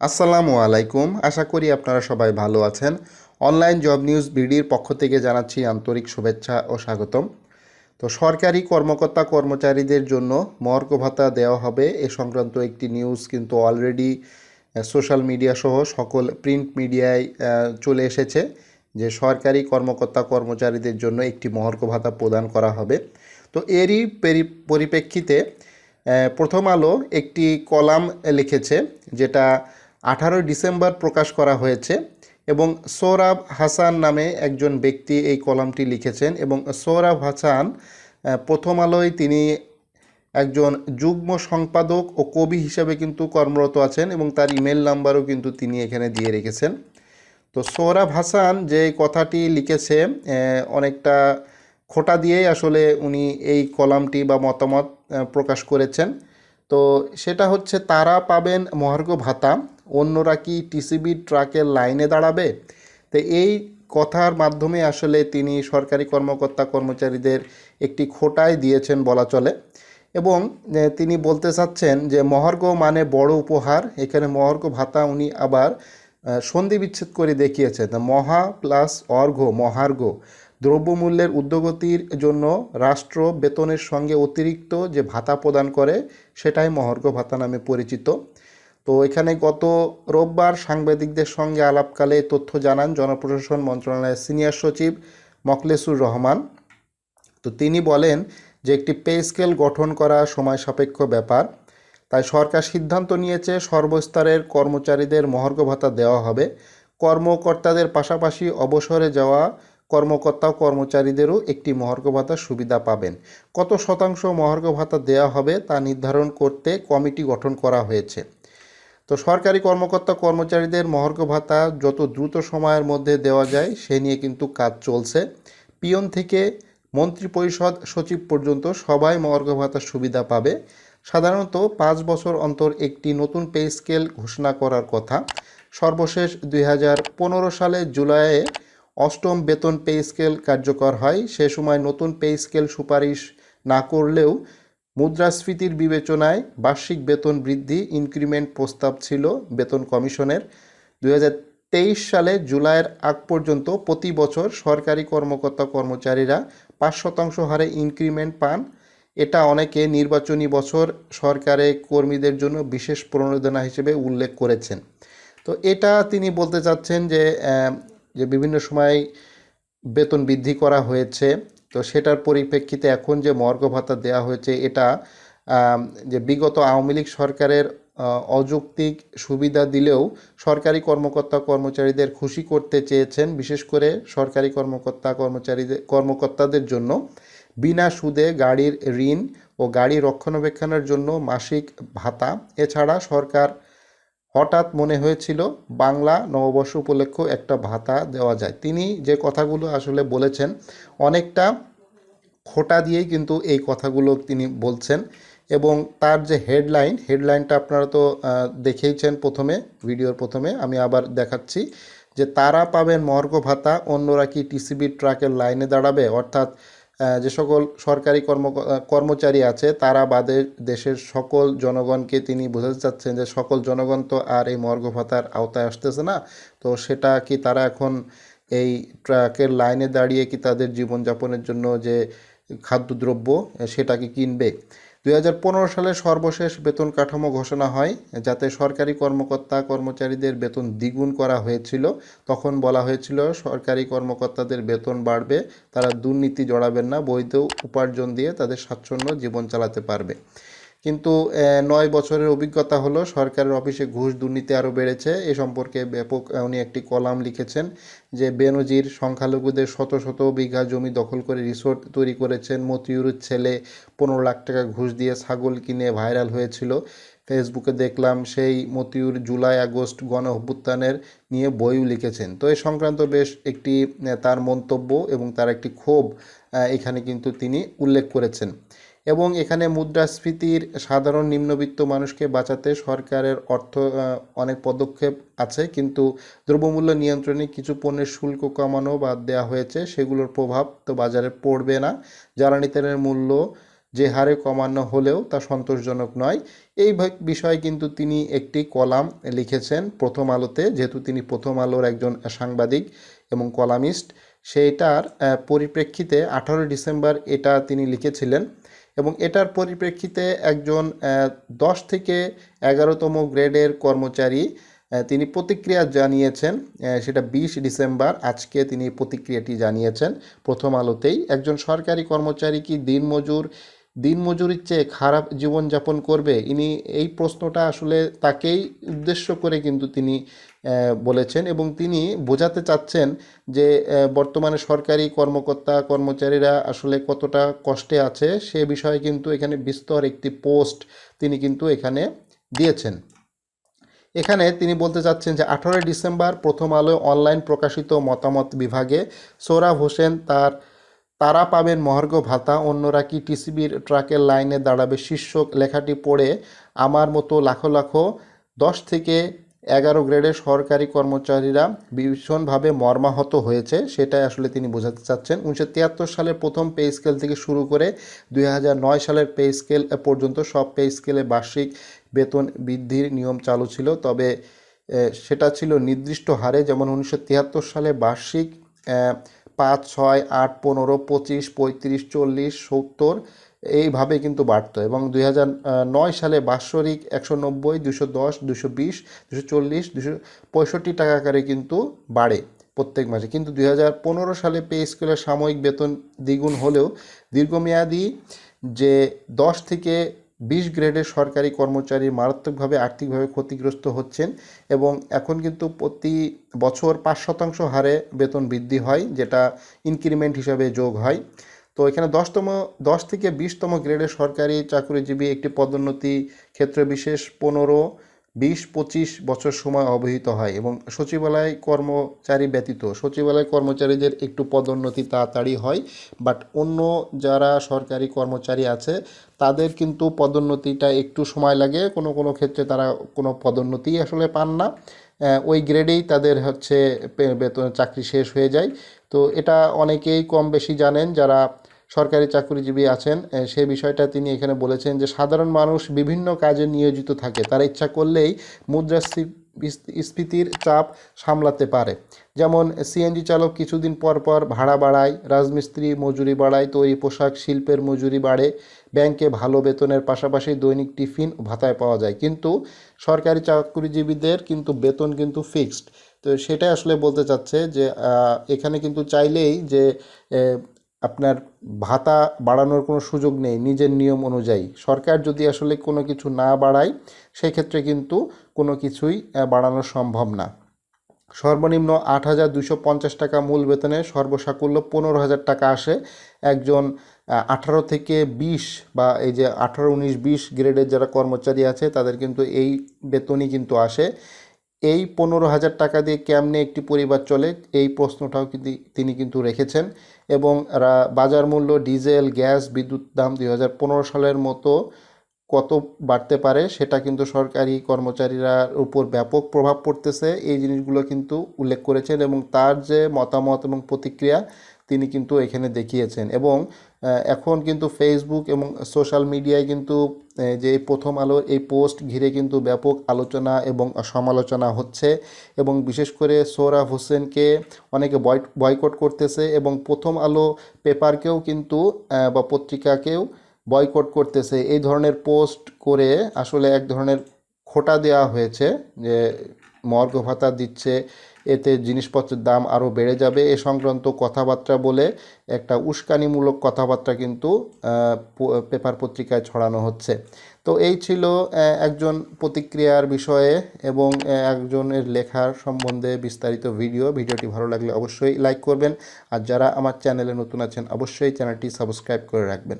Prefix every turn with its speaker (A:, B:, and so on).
A: আসসালামু আলাইকুম। আশা করি আপনারা সবাই ভালো আছেন। অনলাইন জব নিউজ বিডির পক্ষ থেকে জানাচ্ছি আন্তরিক শুভেচ্ছা ও স্বাগতম। তো সরকারি কর্মকর্তা কর্মচারীদের জন্য মর্গ ভাতা দেওয়া হবে। এ সংক্রান্ত একটি নিউজ কিন্তু অলরেডি সোশ্যাল মিডিয়া সহ সকল প্রিন্ট মিডিয়ায় চলে এসেছে যে সরকারি কর্মকর্তা কর্মচারীদের জন্য একটি মহর্ঘ ভাতা প্রদান করা হবে। তো এরই পরিপ্রেক্ষিতে প্রথম আলো একটি কলাম লিখেছে যেটা আঠারোই ডিসেম্বর প্রকাশ করা হয়েছে এবং সৌরভ হাসান নামে একজন ব্যক্তি এই কলামটি লিখেছেন এবং সৌরভ হাসান প্রথম আলোয় তিনি একজন যুগ্ম সম্পাদক ও কবি হিসাবে কিন্তু কর্মরত আছেন এবং তার ইমেল নাম্বারও কিন্তু তিনি এখানে দিয়ে রেখেছেন। তো সৌরভ হাসান যে কথাটি লিখেছে অনেকটা খোটা দিয়েই আসলে উনি এই কলামটি বা মতামত প্রকাশ করেছেন। তো সেটা হচ্ছে, তারা পাবেন মহার্ঘ ভাতা। অন্যরা কি টিসিবি ট্রাকের লাইনে দাঁড়াবে? তো এই কথার মাধ্যমে আসলে তিনি সরকারি কর্মকর্তা কর্মচারীদের একটি খোটাই দিয়েছেন বলা চলে। এবং তিনি বলতে চাচ্ছেন যে মহার্ঘ মানে বড় উপহার। এখানে মহার্ঘ ভাতা উনি আবার সন্ধি বিচ্ছেদ করে দেখিয়েছেন। মহা প্লাস অর্ঘ মহার্ঘ। দ্রব্যমূল্যের উদ্যোগতির জন্য রাষ্ট্র বেতনের সঙ্গে অতিরিক্ত যে ভাতা প্রদান করে, সেটাই মহার্ঘ ভাতা নামে পরিচিত। তো এখানে গত রোববার সাংবাদিকদের সঙ্গে আলাপকালে তথ্য জানান জনপ্রশাসন মন্ত্রণালয়ের সিনিয়র সচিব মকলেসুর রহমান। তো তিনি বলেন যে একটি পে স্কেল গঠন করা সময় সাপেক্ষ ব্যাপার। তাই সরকার সিদ্ধান্ত নিয়েছে সর্বস্তরের কর্মচারীদের মহার্ঘ ভাতা দেওয়া হবে। কর্মকর্তাদের পাশাপাশি অবসরে যাওয়া কর্মকর্তা কর্মচারীদেরও একটি মহার্ঘ ভাতার সুবিধা পাবেন। কত শতাংশ মহার্ঘ ভাতা দেওয়া হবে তা নির্ধারণ করতে কমিটি গঠন করা হয়েছে। তো সরকারি কর্মকর্তা কর্মচারীদের মহার্ঘ ভাতা যত দ্রুত সময়ের মধ্যে দেওয়া যায়, সে নিয়ে কিন্তু কাজ চলছে। পিয়ন থেকে মন্ত্রিপরিষদ সচিব পর্যন্ত সবাই মহার্ঘ ভাতার সুবিধা পাবে। সাধারণত পাঁচ বছর অন্তর একটি নতুন পে স্কেল ঘোষণা করার কথা। সর্বশেষ দুই হাজার পনেরো সালে জুলাইয়ে অষ্টম বেতন পে স্কেল কার্যকর হয়। সে সময় নতুন পে স্কেল সুপারিশ না করলেও মুদ্রাস্ফীতির বিবেচনায় বার্ষিক বেতন বৃদ্ধি ইনক্রিমেন্ট প্রস্তাব ছিল বেতন কমিশনের। দু তেইশ সালে জুলাইয়ের আগ পর্যন্ত প্রতি বছর সরকারি কর্মকর্তা কর্মচারীরা পাঁচ শতাংশ হারে ইনক্রিমেন্ট পান। এটা অনেকে নির্বাচনী বছর সরকারে কর্মীদের জন্য বিশেষ প্রণোদনা হিসেবে উল্লেখ করেছেন। তো এটা তিনি বলতে চাচ্ছেন যে যে বিভিন্ন সময় বেতন বৃদ্ধি করা হয়েছে। তো সেটার পরিপ্রেক্ষিতে এখন যে মর্গ ভাতা দেওয়া হয়েছে, এটা যে বিগত আওয়ামী লীগ সরকারের অযৌক্তিক সুবিধা দিলেও সরকারি কর্মকর্তা কর্মচারীদের খুশি করতে চেয়েছেন, বিশেষ করে সরকারি কর্মকর্তা কর্মচারীদের কর্মকর্তাদের জন্য। বিনা সুদে গাড়ির ঋণ ও গাড়ি রক্ষণাবেক্ষণের জন্য মাসিক ভাতা। এছাড়া সরকার হঠাৎ মনে হয়েছিল বাংলা নববর্ষ উপলক্ষে একটা ভাতা দেওয়া যায়। তিনি যে কথাগুলো আসলে বলেছেন, অনেকটা খোটা দিয়েই কিন্তু এই কথাগুলো তিনি বলছেন এবং তার যে হেডলাইন, হেডলাইনটা আপনারা তো দেখেইছেন প্রথমে, ভিডিওর প্রথমে, আমি আবার দেখাচ্ছি যে তারা পাবেন মর্গ ভাতা, অন্যরা কি টিসিবি ট্রাকের লাইনে দাঁড়াবে? অর্থাৎ যে সকল সরকারি কর্ম কর্মচারী আছে, তারা বাদে দেশের সকল জনগণকে তিনি বোঝাতে চাচ্ছেন যে সকল জনগণ তো আর এই মর্গ ভাতার আওতায় আসতেছে না। তো সেটা কি তারা এখন এই ট্রাকের লাইনে দাঁড়িয়ে কি তাদের জীবনযাপনের জন্য যে খাদ্যদ্রব্য সেটাকে কিনবে? দু হাজার পনেরো সালে সর্বশেষ বেতন কাঠামো ঘোষণা হয়, যাতে সরকারি কর্মকর্তা কর্মচারীদের বেতন দ্বিগুণ করা হয়েছিল। তখন বলা হয়েছিল, সরকারি কর্মকর্তাদের বেতন বাড়বে, তারা দুর্নীতি জড়াবেন না, বৈধ উপার্জন দিয়ে তাদের স্বাচ্ছন্দ্য জীবন চালাতে পারবে। কিন্তু নয় বছরের অভিজ্ঞতা হলো সরকারের অফিসে ঘুষ দুর্নীতি আরও বেড়েছে। এ সম্পর্কে ব্যাপক উনি একটি কলাম লিখেছেন যে বেনজির সংখ্যালঘুদের শত শত বিঘা জমি দখল করে রিসোর্ট তৈরি করেছেন। মতিউরের ছেলে পনেরো লাখ টাকা ঘুষ দিয়ে ছাগল কিনে ভাইরাল হয়েছিল। ফেসবুকে দেখলাম সেই মতিউর জুলাই, আগস্ট গণ নিয়ে বইও লিখেছেন। তো এই সংক্রান্ত বেশ একটি তার মন্তব্য এবং তার একটি ক্ষোভ এখানে কিন্তু তিনি উল্লেখ করেছেন। এবং এখানে মুদ্রাস্ফীতির সাধারণ নিম্নবিত্ত মানুষকে বাঁচাতে সরকারের অর্থ অনেক পদক্ষেপ আছে, কিন্তু দ্রব্যমূল্য নিয়ন্ত্রণে কিছু পণ্যের শুল্ক কমানো বাদ দেওয়া হয়েছে, সেগুলোর প্রভাব তো বাজারে পড়বে না। জ্বালানি তেলের মূল্য যে হারে কমানো হলেও তা সন্তোষজনক নয়। এই বিষয়ে কিন্তু তিনি একটি কলাম লিখেছেন প্রথম আলোতে, যেহেতু তিনি প্রথম আলোর একজন সাংবাদিক এবং কলামিস্ট। সেইটার পরিপ্রেক্ষিতে আঠারো ডিসেম্বর এটা তিনি লিখেছিলেন। এবং এটার পরিপ্রেক্ষিতে একজন দশ থেকে এগারোতম গ্রেডের কর্মচারী তিনি প্রতিক্রিয়া জানিয়েছেন সেটা বিশ ডিসেম্বর, আজকে তিনি প্রতিক্রিয়াটি জানিয়েছেন প্রথম আলোতেই। একজন সরকারি কর্মচারী কি দিনমজুর দিনমজুরির চেয়ে খারাপ জীবনযাপন করবে? ইনি এই প্রশ্নটা আসলে তাকেই উদ্দেশ্য করে কিন্তু তিনি বলেছেন এবং তিনি বোঝাতে চাচ্ছেন যে বর্তমানে সরকারি কর্মকর্তা, কর্মচারীরা আসলে কতটা কষ্টে আছে সে বিষয়ে কিন্তু এখানে বিস্তর একটি পোস্ট তিনি কিন্তু এখানে দিয়েছেন। এখানে তিনি বলতে চাচ্ছেন যে, আঠারোই ডিসেম্বর প্রথম আলো অনলাইন প্রকাশিত মতামত বিভাগে সোহরাব হোসেন তার তারা পাবেন মহার্ঘ ভাতা, অন্যরা কি টিসিবির ট্রাকের লাইনে দাঁড়াবে? শীর্ষক লেখাটি পড়ে, আমার মতো লাখো লাখো, দশ থেকে এগারো গ্রেডের সরকারি কর্মচারীরা ভীষণভাবে মর্মাহত হয়েছে। সেটাই আসলে তিনি বোঝাতে চাচ্ছেন। উনিশশো তিয়াত্তর সালের প্রথম পে স্কেল থেকে শুরু করে দুই সালের পে স্কেল পর্যন্ত সব পে স্কেলে বার্ষিক বেতন বৃদ্ধির নিয়ম চালু ছিল। তবে সেটা ছিল নির্দিষ্ট হারে। যেমন উনিশশো তিয়াত্তর সালে বার্ষিক পাঁচ, ছয়, আট, পনেরো, পঁচিশ, পঁয়ত্রিশ, চল্লিশ, সত্তর এইভাবে কিন্তু বাড়তো এবং দুই নয় সালে বাৎসরিক একশো নব্বই, দুশো দশ, দুশো বিশ, দুশো চল্লিশ, দুশো পঁয়ষট্টি টাকা করে কিন্তু বাড়ে প্রত্যেক মাসে। কিন্তু দুই সালে পে স্কেলের সাময়িক বেতন দ্বিগুণ হলেও দীর্ঘমেয়াদী যে দশ থেকে বিশ গ্রেডের সরকারি কর্মচারী মারাত্মকভাবে আর্থিকভাবে ক্ষতিগ্রস্ত হচ্ছেন এবং এখন কিন্তু প্রতি বছর পাঁচ শতাংশ হারে বেতন বৃদ্ধি হয়, যেটা ইনক্রিমেন্ট হিসাবে যোগ হয়। তো এখানে দশতম, দশ থেকে বিশতম গ্রেডের সরকারি চাকরিজীবী একটি পদোন্নতি ক্ষেত্রে বিশেষ পনেরো বিশ পঁচিশ বছর সময় অবহিত হয় এবং সচিবালয় কর্মচারী ব্যতীত, সচিবালয় কর্মচারীদের একটু পদোন্নতি তাড়াতাড়ি হয় বাট অন্য যারা সরকারি কর্মচারী আছে, তাদের কিন্তু পদোন্নতিটা একটু সময় লাগে। কোনো কোনো ক্ষেত্রে তারা কোনো পদোন্নতি আসলে পান না। ওই গ্রেডেই তাদের হচ্ছে বেতন চাকরি শেষ হয়ে যায়। তো এটা অনেকেই কম বেশি জানেন যারা সরকারি চাকরিজীবী আছেন সে বিষয়টা তিনি এখানে বলেছেন যে সাধারণ মানুষ বিভিন্ন কাজে নিয়োজিত থাকে। তারা ইচ্ছা করলেই মুদ্রাস্ফীতির চাপ সামলাতে পারে। যেমন সিএনজি চালক কিছুদিন পর পর ভাড়া বাড়ায়, রাজমিস্ত্রি মজুরি বাড়ায়, তৈরি পোশাক শিল্পের মজুরি বাড়ে, ব্যাংকে ভালো বেতনের পাশাপাশি দৈনিক টিফিন ভাতায় পাওয়া যায়। কিন্তু সরকারি চাকরিজীবীদের কিন্তু বেতন কিন্তু ফিক্সড। তো সেটাই আসলে বলতে চাচ্ছে যে এখানে কিন্তু চাইলেই যে আপনার ভাতা বাড়ানোর কোনো সুযোগ নেই নিজের নিয়ম অনুযায়ী। সরকার যদি আসলে কোনো কিছু না বাড়ায়, সেক্ষেত্রে কিন্তু কোনো কিছুই বাড়ানো সম্ভব না। সর্বনিম্ন আট হাজার দুশো পঞ্চাশ টাকা মূল বেতনে সর্বসাকুল্য পনেরো হাজার টাকা আসে। একজন আঠারো থেকে বিশ বা এই যে আঠারো, উনিশ, বিশ গ্রেডের যারা কর্মচারী আছে, তাদের কিন্তু এই বেতনই কিন্তু আসে। এই পনেরো হাজার টাকা দিয়ে কেমনে একটি পরিবার চলে, এই প্রশ্নটাও কিন্তু তিনি কিন্তু রেখেছেন। এবং বাজার মূল্য, ডিজেল, গ্যাস, বিদ্যুৎ দাম দুই হাজার পনেরো সালের মতো কত বাড়তে পারে সেটা কিন্তু সরকারি কর্মচারীরা উপর ব্যাপক প্রভাব পড়তেছে। এই জিনিসগুলো কিন্তু উল্লেখ করেছেন এবং তার যে মতামত এবং প্রতিক্রিয়া তিনি কিন্তু এখানে দেখিয়েছেন। এবং এখন কিন্তু ফেসবুক এবং সোশ্যাল মিডিয়ায় কিন্তু যে প্রথম আলোর এই পোস্ট ঘিরে কিন্তু ব্যাপক আলোচনা এবং সমালোচনা হচ্ছে এবং বিশেষ করে সোহরাব হোসেনকে অনেকে বয় বয়কট করতেছে এবং প্রথম আলো পেপারকেও কিন্তু বা পত্রিকাকেও বয়কট করতেছে। এই ধরনের পোস্ট করে আসলে এক ধরনের খোটা দেওয়া হয়েছে যে মর্গ ভাতা দিচ্ছে এতে জিনিসপত্রের দাম আরও বেড়ে যাবে। এ সংক্রান্ত কথাবার্তা বলে একটা উস্কানিমূলক কথাবার্তা কিন্তু পেপার পত্রিকায় ছড়ানো হচ্ছে। তো এই ছিল একজন প্রতিক্রিয়ার বিষয়ে এবং একজনের লেখার সম্বন্ধে বিস্তারিত ভিডিও। ভিডিওটি ভালো লাগলে অবশ্যই লাইক করবেন। আর যারা আমার চ্যানেলে নতুন আছেন, অবশ্যই চ্যানেলটি সাবস্ক্রাইব করে রাখবেন।